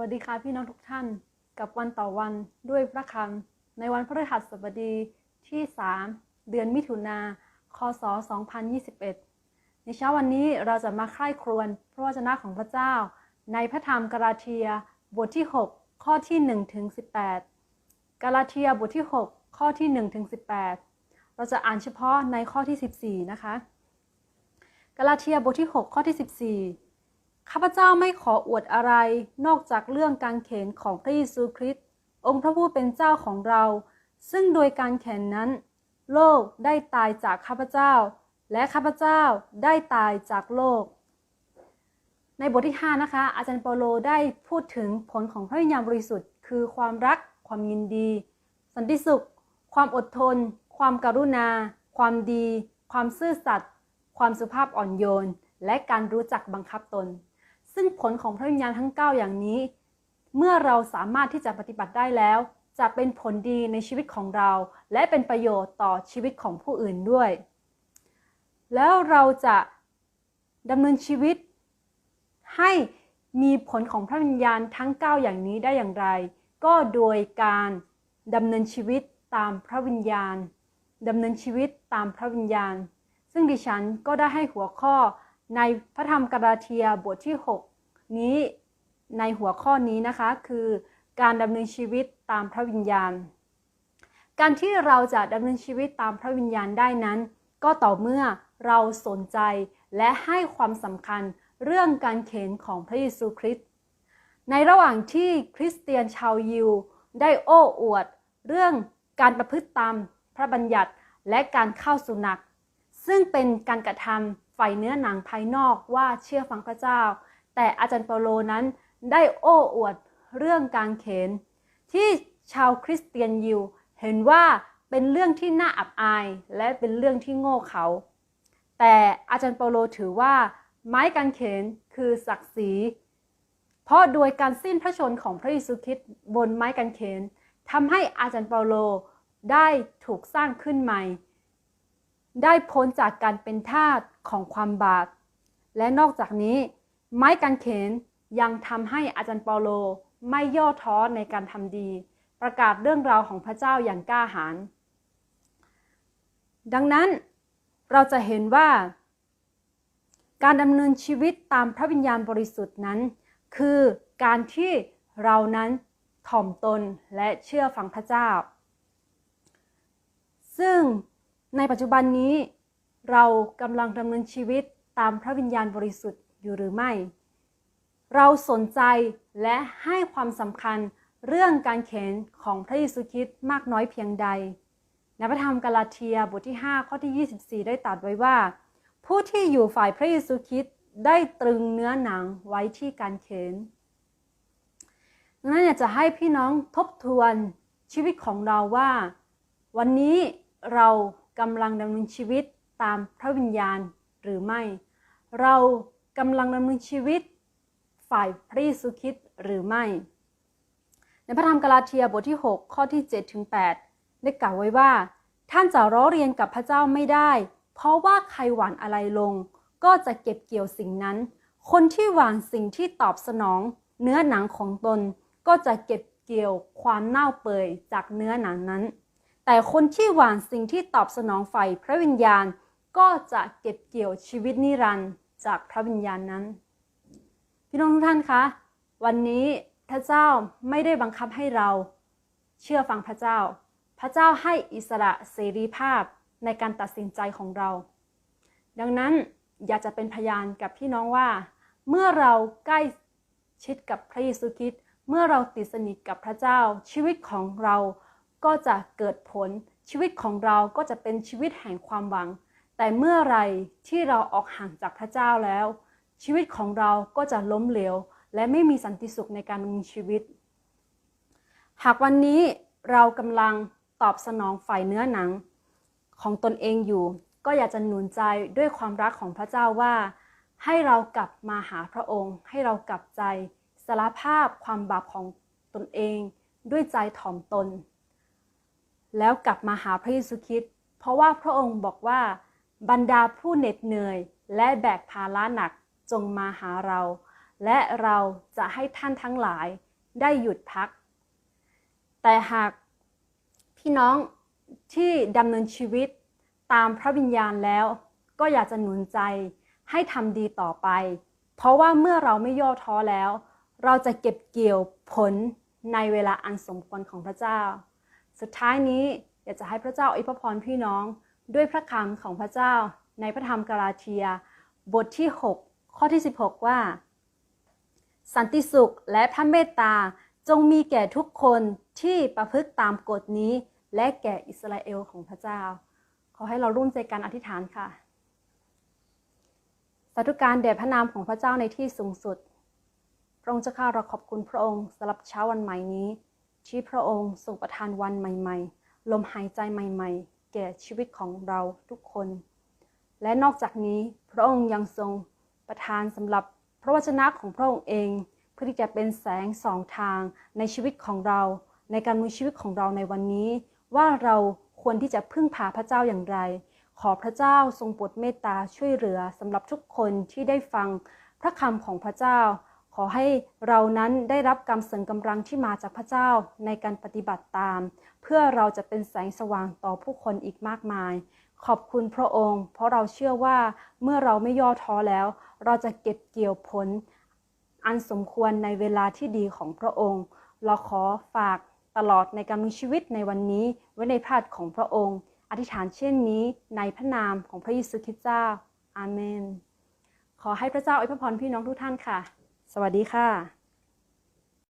วัสดีค่ะพี่น้องทุกท่านกับวันต่อวันด้วยพระคำในวันพฤหัสบดีที่ 3 เดือนมิถุนาคศ 2021 ในเช้าวันนี้เราจะมาใคร่ครวญพระวจนะของพระเจ้า ในพระธรรมกาลาเทียบทที่ 6 ข้อที่1ถึง18 กาลาเทียบทที่ 6 ข้อที่1ถึง18 เราจะอ่านเฉพาะในข้อที่ 14 นะคะ กาลาเทียบทที่ 6 ข้อที่ 14 ข้าพเจ้าไม่ขออวดอะไร นอกจากเรื่องการเข็นของพระเยซูคริสต์องค์พระผู้เป็นเจ้าของเรา ซึ่งโดยการเข็นนั้น โลกได้ตายจากข้าพเจ้า และข้าพเจ้าได้ตายจากโลก ในบทที่ 5 นะคะ อาจารย์เปาโลได้พูดถึงผลของพระวิญญาณบริสุทธิ์ คือความรัก ความยินดี สันติสุข ความอดทน ความการุณา ความดี ความซื่อสัตย์ความสุภาพอ่อนโยน และการรู้จักบังคับตน ซึ่งผลของพระวิญญาณทั้ง 9 อย่างนี้ เมื่อเราสามารถที่จะปฏิบัติได้แล้ว จะเป็นผลดีในชีวิตของเรา และเป็นประโยชน์ต่อชีวิตของผู้อื่นด้วย แล้วเราจะดำเนินชีวิต ให้มีผลของพระวิญญาณทั้ง 9 อย่างนี้ได้อย่างไร ก็โดยการดำเนินชีวิตตามพระวิญญาณดำเนินชีวิตตามพระวิญญาณ ซึ่งดิฉันก็ได้ให้หัวข้อ ในพระธรรมกาลาเทียบทที่ 6 นี้ในหัวข้อนี้นะคะ คือการดำเนินชีวิตตามพระวิญญาณ การที่เราจะดำเนินชีวิตตามพระวิญญาณได้นั้น ก็ต่อเมื่อเราสนใจและให้ความสำคัญเรื่องการเข็นของพระเยซูคริสต์ในระหว่างที่คริสเตียนชาวยิว ได้โอ้อวด เรื่องการประพฤติตามพระบัญญัติและการเข้าสุนักซึ่งเป็นการกระทำ ฝ่ายเนื้อหนังภายนอกว่าเชื่อฟังพระเจ้า แต่อาจารย์เปาโลนั้นได้โอ้อวดเรื่องการเขน ที่ชาวคริสเตียนยิวเห็นว่าเป็นเรื่องที่น่าอับอายและเป็นเรื่องที่โง่เขา แต่อาจารย์เปาโลถือว่าไม้กางเขนคือศักดิ์ศรี เพราะโดยการสิ้นพระชนของพระเยซูคริสต์บนไม้กางเขนทำให้อาจารย์เปาโลได้ถูกสร้างขึ้นใหม่ ได้พ้นจากการเป็นทาส ของความบาปและนอกจากนี้ ไม้กางเขนยังทำให้อาจารย์เปาโลไม่ย่อท้อในการทำดี ประกาศเรื่องราวของพระเจ้าอย่างกล้าหาญดังนั้นเราจะเห็นว่า การดำเนินชีวิตตามพระวิญญาณบริสุทธิ์นั้น คือการที่เรานั้นถ่อมตนและเชื่อฟังพระเจ้า ซึ่งในปัจจุบันนี้ เรากำลังดำเนินชีวิตตามพระวิญญาณบริสุทธิ์อยู่หรือไม่ เราสนใจและให้ความสำคัญเรื่องการเข็นของพระเยซูคริสต์มากน้อยเพียงใดในพระธรรมกาลาเทียบทที่ 5 ข้อที่ 24 ได้ตรัสไว้ว่า ผู้ที่อยู่ฝ่ายพระเยซูคริสต์ได้ตรึงเนื้อหนังไว้ที่การเข็นดังนั้นอยากจะให้พี่น้องทบทวนชีวิตของเราว่า วันนี้เรากำลังดำเนินชีวิต ตามพระวิญญาณหรือไม่ เรากำลังดำเนินชีวิตฝ่ายพระเยซูคริสต์หรือไม่ ในพระธรรมกาลาเทียบทที่ 6 ข้อที่7ถึง8ได้กล่าวไว้ว่า ท่านจะร้อเรียนกับพระเจ้าไม่ได้ เพราะว่าใครหว่านอะไรลง ก็จะเก็บเกี่ยวสิ่งนั้น คนที่หว่านสิ่งที่ตอบสนอง เนื้อหนังของตนก็จะเก็บเกี่ยวความเน่าเปื่อยจากเนื้อหนังนั้น แต่คนที่หว่านสิ่งที่ตอบสนองไฟพระวิญญาณ ก็จะเก็บเกี่ยวชีวิตนิรันดร์จากพระวิญญาณนั้น พี่น้องทุกท่านคะ วันนี้พระเจ้าไม่ได้บังคับให้เรา เชื่อฟังพระเจ้า พระเจ้าให้อิสระเสรีภาพในการตัดสินใจของเรา ดังนั้นอยากจะเป็นพยานกับพี่น้องว่า เมื่อเราใกล้ชิดกับพระเยซูคริสต์เมื่อเราติดสนิทกับพระเจ้า ชีวิตของเราก็จะเกิดผลชีวิตของเราก็จะเป็นชีวิตแห่งความหวัง แต่เมื่อไรที่เราออกห่างจากพระเจ้าแล้ว ชีวิตของเราก็จะล้มเหลว และไม่มีสันติสุขในการมีชีวิต หากวันนี้เรากำลังตอบสนองฝ่ายเนื้อหนังของตนเองอยู่ ก็อยากจะหนุนใจด้วยความรักของพระเจ้าว่า ให้เรากลับมาหาพระองค์ ให้เรากลับใจสารภาพความบาปของตนเองด้วยใจถ่อมตน แล้วกลับมาหาพระเยซูคริสต์เพราะว่าพระองค์บอกว่า บรรดาผู้เหน็ดเหนื่อย และแบกภาระหนักจงมาหาเรา และเราจะให้ท่านทั้งหลายได้หยุดพัก แต่หากพี่น้องที่ดำเนินชีวิตตามพระวิญญาณแล้ว ก็อยากจะหนุนใจให้ทำดีต่อไป เพราะว่าเมื่อเราไม่ย่อท้อแล้ว เราจะเก็บเกี่ยวผลในเวลาอันสมควรของพระเจ้า สุดท้ายนี้อยากจะให้พระเจ้าอวยพรพี่น้อง ด้วยพระคำของพระเจ้าในพระธรรมกาลาเทีย บทที่ 6 ข้อที่ 16 ว่า สันติสุขและพระเมตตาจงมีแก่ทุกคนที่ประพฤติตามกฎนี้ และแก่อิสราเอลของพระเจ้า ขอให้เราร่วมใจกันอธิษฐานค่ะสาธุการแด่พระนามของพระเจ้าในที่สูงสุด พระองค์เจ้าข้าเราขอบคุณพระองค์สำหรับเช้าวันใหม่นี้ ที่พระองค์ทรงประทานวันใหม่ ๆ ลมหายใจใหม่ ๆ แก่ชีวิตของเราทุกคน และนอกจากนี้พระองค์ยังทรงประทานสำหรับพระวจนะของพระองค์เอง เพื่อที่จะเป็นแสงสองทางในชีวิตของเรา ในการมีชีวิตของเราในวันนี้ ว่าเราควรที่จะพึ่งพาพระเจ้าอย่างไร ขอพระเจ้าทรงโปรดเมตตาช่วยเหลือสำหรับทุกคนที่ได้ฟังพระคำของพระเจ้า ขอให้เรานั้นได้รับกำเสริมกำลังที่มาจากพระเจ้าในการปฏิบัติตาม เพื่อเราจะเป็นแสงสว่างต่อผู้คนอีกมากมาย ขอบคุณพระองค์ เพราะเราเชื่อว่าเมื่อเราไม่ย่อท้อแล้ว เราจะเก็บเกี่ยวผล อันสมควรในเวลาที่ดีของพระองค์ เราขอฝากตลอดในการมีชีวิตในวันนี้ไว้ในพระหัตถ์ของพระองค์ อธิษฐานเช่นนี้ในพระนามของพระเยซูคริสต์เจ้า อาเมน ขอให้พระเจ้าอวยพรพี่น้องทุกท่านค่ะ สวัสดีค่ะ